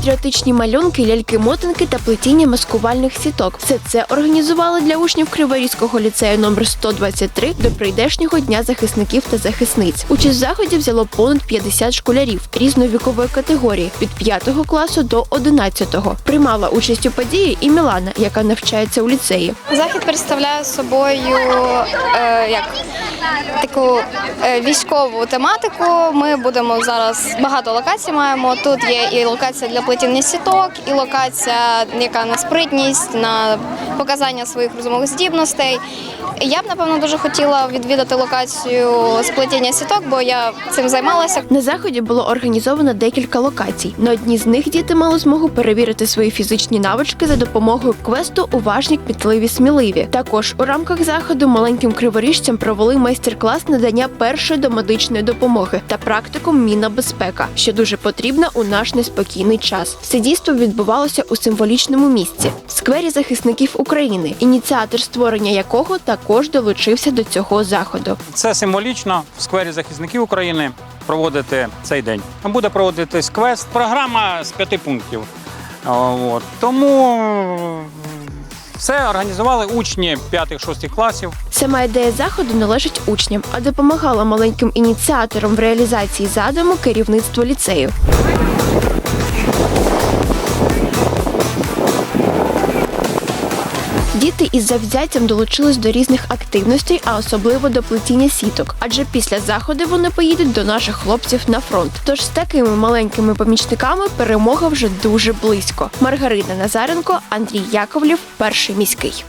патріотичні малюнки, ляльки-мотанки та плетіння маскувальних сіток. Все це організували для учнів Криворізького ліцею номер 123 до прийдешнього дня захисників та захисниць. Участь в заході взяло понад 50 школярів різної вікової категорії від 5 класу до 11. Приймала участь у події і Мілана, яка навчається у ліцеї. Захід представляє собою е, як таку е, військову тематику. Ми будемо зараз багато локацій маємо. Тут є і локація для плетіння сіток, і локація, яка на спритність, на показання своїх розумових здібностей. Я б напевно дуже хотіла відвідати локацію з плетіння сіток, бо я цим займалася. На заході було організовано декілька локацій. На одній з них діти мали змогу перевірити свої фізичні навички за допомогою квесту Уважні, кмітливі, сміливі. Також у рамках заходу маленьким криворіжцям провели майстер-клас надання першої домедичної допомоги та практикум міна безпека, що дуже потрібна у наш неспокійний час. Все дійство відбувалося у символічному місці в сквері захисників України, ініціатор створення якого також долучився до цього заходу. Це символічно в сквері захисників України проводити цей день. Буде проводитись квест. Програма з п'яти пунктів. От. Тому все організували учні 5-6 класів. Сама ідея заходу належить учням, а допомагала маленьким ініціаторам в реалізації задуму керівництво ліцею. Діти із завзяттям долучились до різних активностей, а особливо до плетіння сіток. Адже після заходу вони поїдуть до наших хлопців на фронт. Тож з такими маленькими помічниками перемога вже дуже близько. Маргарита Назаренко, Андрій Яковлів, перший міський.